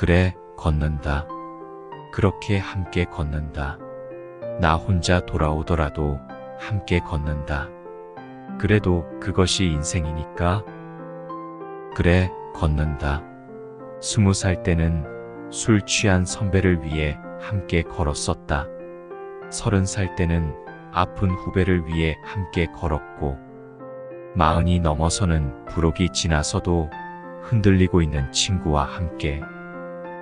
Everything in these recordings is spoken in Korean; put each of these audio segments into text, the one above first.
그래, 걷는다. 그렇게 함께 걷는다. 나 혼자 돌아오더라도 함께 걷는다. 그래도 그것이 인생이니까. 그래, 걷는다. 스무 살 때는 술 취한 선배를 위해 함께 걸었었다. 서른 살 때는 아픈 후배를 위해 함께 걸었고, 마흔이 넘어서는 부록이 지나서도 흔들리고 있는 친구와 함께,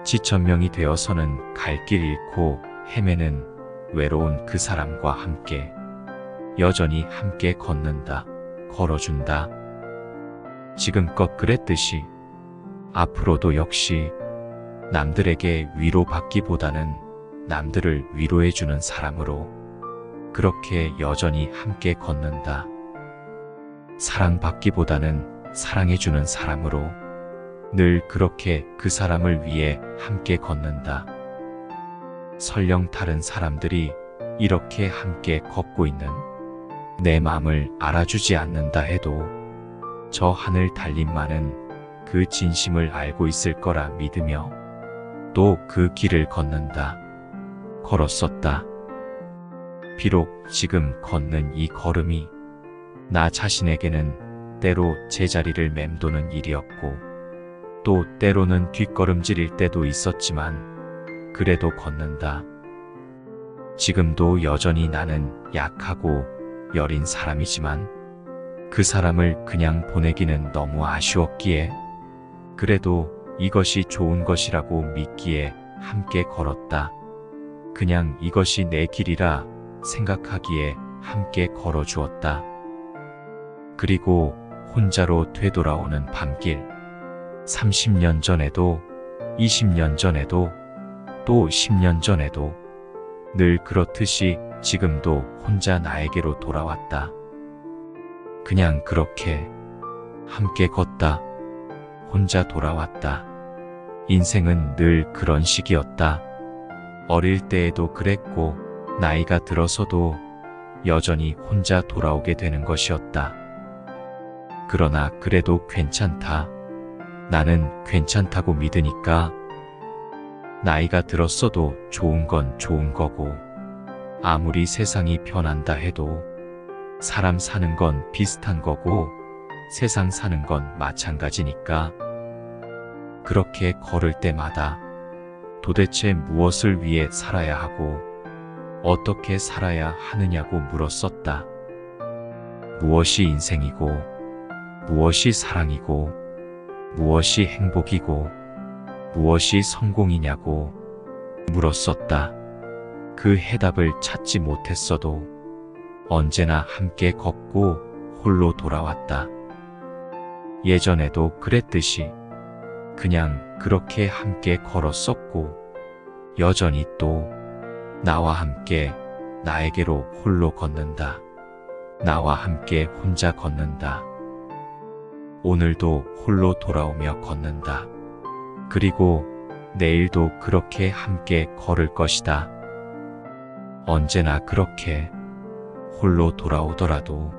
지천명이 되어서는 갈 길 잃고 헤매는 외로운 그 사람과 함께, 여전히 함께 걷는다, 걸어준다. 지금껏 그랬듯이, 앞으로도 역시 남들에게 위로받기보다는 남들을 위로해주는 사람으로 그렇게 여전히 함께 걷는다. 사랑받기보다는 사랑해주는 사람으로 늘 그렇게 그 사람을 위해 함께 걷는다. 설령 다른 사람들이 이렇게 함께 걷고 있는 내 마음을 알아주지 않는다 해도 저 하늘 달린만은 그 진심을 알고 있을 거라 믿으며 또 그 길을 걷는다. 걸었었다. 비록 지금 걷는 이 걸음이 나 자신에게는 때로 제자리를 맴도는 일이었고 또 때로는 뒷걸음질일 때도 있었지만 그래도 걷는다. 지금도 여전히 나는 약하고 여린 사람이지만 그 사람을 그냥 보내기는 너무 아쉬웠기에 그래도 이것이 좋은 것이라고 믿기에 함께 걸었다. 그냥 이것이 내 길이라 생각하기에 함께 걸어주었다. 그리고 혼자로 되돌아오는 밤길. 30년 전에도, 20년 전에도, 또 10년 전에도 늘 그렇듯이 지금도 혼자 나에게로 돌아왔다. 그냥 그렇게 함께 걷다. 혼자 돌아왔다. 인생은 늘 그런 식이었다. 어릴 때에도 그랬고, 나이가 들어서도 여전히 혼자 돌아오게 되는 것이었다. 그러나 그래도 괜찮다. 나는 괜찮다고 믿으니까 나이가 들었어도 좋은 건 좋은 거고, 아무리 세상이 변한다 해도 사람 사는 건 비슷한 거고, 세상 사는 건 마찬가지니까. 그렇게 걸을 때마다 도대체 무엇을 위해 살아야 하고, 어떻게 살아야 하느냐고 물었었다. 무엇이 인생이고, 무엇이 사랑이고, 무엇이 행복이고, 무엇이 성공이냐고 물었었다. 그 해답을 찾지 못했어도 언제나 함께 걷고 홀로 돌아왔다. 예전에도 그랬듯이 그냥 그렇게 함께 걸었었고 여전히 또 나와 함께 나에게로 홀로 걷는다. 나와 함께 혼자 걷는다. 오늘도 홀로 돌아오며 걷는다. 그리고 내일도 그렇게 함께 걸을 것이다. 언제나 그렇게 홀로 돌아오더라도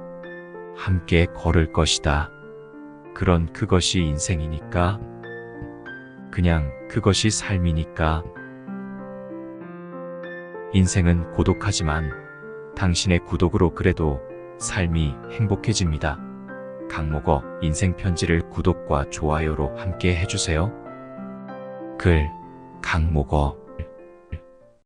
함께 걸을 것이다. 그런 그것이 인생이니까. 그냥 그것이 삶이니까. 인생은 고독하지만 당신의 구독으로 그래도 삶이 행복해집니다. 강목어 인생 편지를 구독과 좋아요로 함께 해주세요. 글 강목어